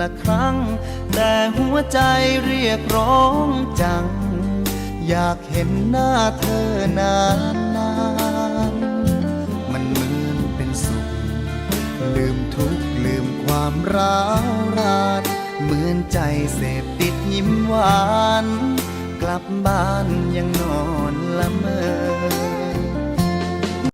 ละครั้ง แต่หัวใจเรียกร้องจัง อยากเห็นหน้าเธอนานนานมันเหมือนเป็นสุข ลืมทุกข์ลืมความร้าวรานเหมือนใจเสพติดยิ้มหวาน กลับบ้านยังนอนละเมอ